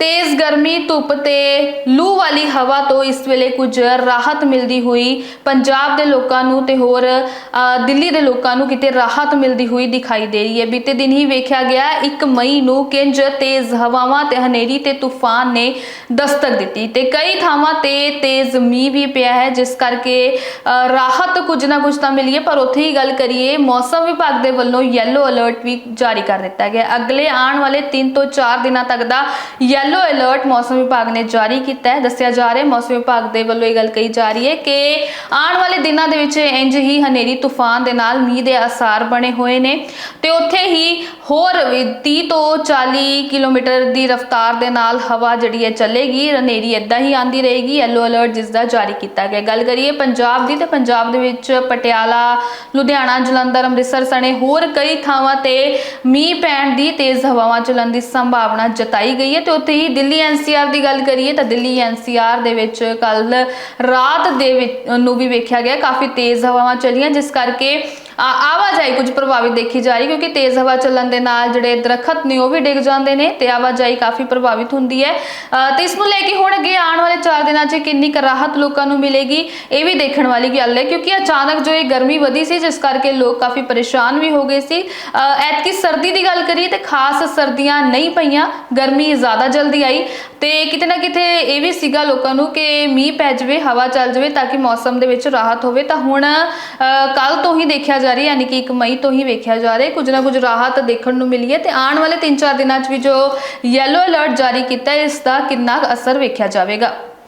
ਤੇਜ਼ ਗਰਮੀ, ਧੁੱਪ ਤੇ ਲੂ ਵਾਲੀ ਹਵਾ ਤੋਂ ਇਸ ਵੇਲੇ ਕੁਝ ਰਾਹਤ ਮਿਲਦੀ ਹੋਈ। ਪੰਜਾਬ ਦੇ ਲੋਕਾਂ ਨੂੰ ਤੇ ਹੋਰ ਦਿੱਲੀ ਦੇ ਲੋਕਾਂ ਨੂੰ ਕਿਤੇ ਰਾਹਤ ਮਿਲਦੀ ਹੋਈ ਦਿਖਾਈ ਦੇ ਰਹੀ ਹੈ। ਬੀਤੇ ਦਿਨ ਹੀ ਵੇਖਿਆ ਗਿਆ 1 ਮਈ ਨੂੰ ਕਿੰਜ ਤੇਜ਼ ਹਵਾਵਾਂ ਤੇ ਹਨੇਰੀ ਤੇ ਤੂਫਾਨ ਨੇ ਦਸਤਕ ਦਿੱਤੀ ਤੇ ਕਈ ਥਾਵਾਂ ਤੇ ਤੇਜ਼ ਮੀਂਹ ਵੀ ਪਿਆ ਹੈ, ਜਿਸ ਕਰਕੇ ਰਾਹਤ ਕੁਝ ਨਾ ਕੁਝ ਤਾਂ ਮਿਲੀ ਹੈ। ਪਰ ਉੱਥੇ ਹੀ ਗੱਲ ਕਰੀਏ, ਮੌਸਮ ਵਿਭਾਗ ਦੇ ਵੱਲੋਂ ਯੈਲੋ ਅਲਰਟ ਵੀ ਜਾਰੀ ਕਰ ਦਿੱਤਾ ਗਿਆ। ਅਗਲੇ ਆਉਣ ਵਾਲੇ 3 ਤੋਂ 4 ਦਿਨਾਂ ਤੱਕ ਦਾ ਯੈਲੋ ਅਲਰਟ ਅਲਰਟ ਮੌਸਮ ਵਿਭਾਗ ਨੇ ਜਾਰੀ ਕੀਤਾ ਹੈ। ਦੱਸਿਆ ਜਾ ਰਿਹਾ ਮੌਸਮ ਵਿਭਾਗ ਦੇ ਵੱਲੋਂ ਇਹ ਗੱਲ ਕਹੀ ਜਾ ਰਹੀ ਹੈ ਕਿ ਆਉਣ ਵਾਲੇ ਦਿਨਾਂ ਦੇ ਵਿੱਚ ਇੰਜ ਹੀ ਹਨੇਰੀ, ਤੂਫਾਨ ਦੇ ਨਾਲ ਮੀਂਹ ਦੇ ਅਸਾਰ ਬਣੇ ਹੋਏ ਨੇ ਤੇ ਉੱਥੇ ਹੀ ਹੋਰ ਵੀ 30 ਤੋਂ 40 ਕਿਲੋਮੀਟਰ ਦੀ ਰਫ਼ਤਾਰ ਦੇ ਨਾਲ ਹਵਾ ਜਿਹੜੀ ਹੈ ਚੱਲੇਗੀ, ਹਨੇਰੀ ਇਦਾਂ ਹੀ ਆਂਦੀ ਰਹੇਗੀ ਯੈਲੋ ਅਲਰਟ ਜਿਸ ਦਾ ਜਾਰੀ ਕੀਤਾ ਗਿਆ। ਗੱਲ ਕਰੀਏ ਪੰਜਾਬ ਦੀ ਤੇ ਪੰਜਾਬ ਦੇ ਵਿੱਚ ਪਟਿਆਲਾ, ਲੁਧਿਆਣਾ, ਜਲੰਧਰ, ਅੰਮ੍ਰਿਤਸਰ ਸਣੇ ਹੋਰ ਕਈ ਥਾਵਾਂ ਤੇ ਮੀਂਹ ਪੈਣ ਦੀ ਤੇਜ਼ ਹਵਾਵਾਂ ਚੱਲਣ ਦੀ ਸੰਭਾਵਨਾ ਜਤਾਈ ਗਈ ਹੈ ਤੇ ਉੱਥੇ ਹੀ ਦਿੱਲੀ ਐਨਸੀਆਰ ਦੀ ਗੱਲ ਕਰੀਏ ਤਾਂ ਦਿੱਲੀ ਐਨਸੀਆਰ ਦੇ ਵਿੱਚ ਕੱਲ ਰਾਤ ਦੇ ਨੂੰ ਵੀ ਵੇਖਿਆ ਗਿਆ। ਕਾਫੀ ਤੇਜ਼ ਹਵਾਵਾਂ ਚੱਲੀਆਂ ਜਿਸ ਕਰਕੇ ਆ- ਆਵਾਜਾਈ ਕੁਝ ਪ੍ਰਭਾਵਿਤ ਦੇਖੀ ਜਾ ਰਹੀ ਕਿਉਂਕਿ ਤੇਜ਼ ਹਵਾ ਚੱਲਣ ਦੇ ਨਾਲ ਜਿਹੜੇ ਦਰਖਤ ਨੇ ਉਹ ਵੀ ਡਿੱਗ ਜਾਂਦੇ ਨੇ ਤੇ ਆਵਾਜਾਈ ਕਾਫੀ ਪ੍ਰਭਾਵਿਤ ਹੁੰਦੀ ਹੈ। ਅ, ਤੇ ਇਸ ਨੂੰ ਲੈ ਕੇ ਹੁਣ ਅੱਗੇ ਆਉਣ ਵਾਲੇ 4 ਦਿਨਾਂ 'ਚ ਕਿੰਨੀ ਕੁ ਰਾਹਤ ਲੋਕਾਂ ਨੂੰ ਮਿਲੇਗੀ, ਇਹ ਵੀ ਦੇਖਣ ਵਾਲੀ ਗੱਲ ਹੈ, ਕਿਉਂਕਿ ਅਚਾਨਕ ਜੋ ਇਹ ਗਰਮੀ ਵਧੀ ਸੀ, ਜਿਸ ਕਰਕੇ ਲੋਕ ਕਾਫੀ ਪਰੇਸ਼ਾਨ ਵੀ ਹੋ ਗਏ ਸੀ। ਐਤਕੀ ਸਰਦੀ ਦੀ ਗੱਲ ਕਰੀਏ ਤੇ ਖਾਸ ਸਰਦੀਆਂ ਨਹੀਂ ਪਈਆਂ, ਗਰਮੀ ਜ਼ਿਆਦਾ ਜਲਦੀ ਆਈ ਤੇ ਕਿਤੇ ਨਾ ਕਿਤੇ ਇਹ ਵੀ ਸੀਗਾ ਲੋਕਾਂ ਨੂੰ ਕਿ ਮੀਂਹ ਪੈ ਜਾਵੇ, ਹਵਾ ਚੱਲ ਜਾਵੇ ਤਾਂ ਕਿ ਮੌਸਮ ਦੇ ਵਿੱਚ ਰਾਹਤ ਹੋਵੇ। ਤਾਂ ਹੁਣ ਕੱਲ ਤੋਂ ਹੀ ਦੇਖਿਆ ਜਾ ਰਿਹਾ, ਯਾਨੀ ਕਿ 1 ਮਈ ਤੋਂ ਹੀ ਵੇਖਿਆ ਜਾ ਰਿਹਾ, ਕੁਝ ਨਾ ਕੁਝ ਰਾਹਤ ਦੇਖਣ ਨੂੰ ਮਿਲੀ ਹੈ ਤੇ ਆਉਣ ਵਾਲੇ 3-4 ਦਿਨਾਂ 'ਚ ਵੀ ਜੋ ਯੈਲੋ ਅਲਰਟ ਜਾਰੀ ਕੀਤਾ ਹੈ, ਇਸ ਦਾ ਕਿੰਨਾ ਕੁ ਅਸਰ ਵੇਖਿਆ ਜਾਵੇਗਾ।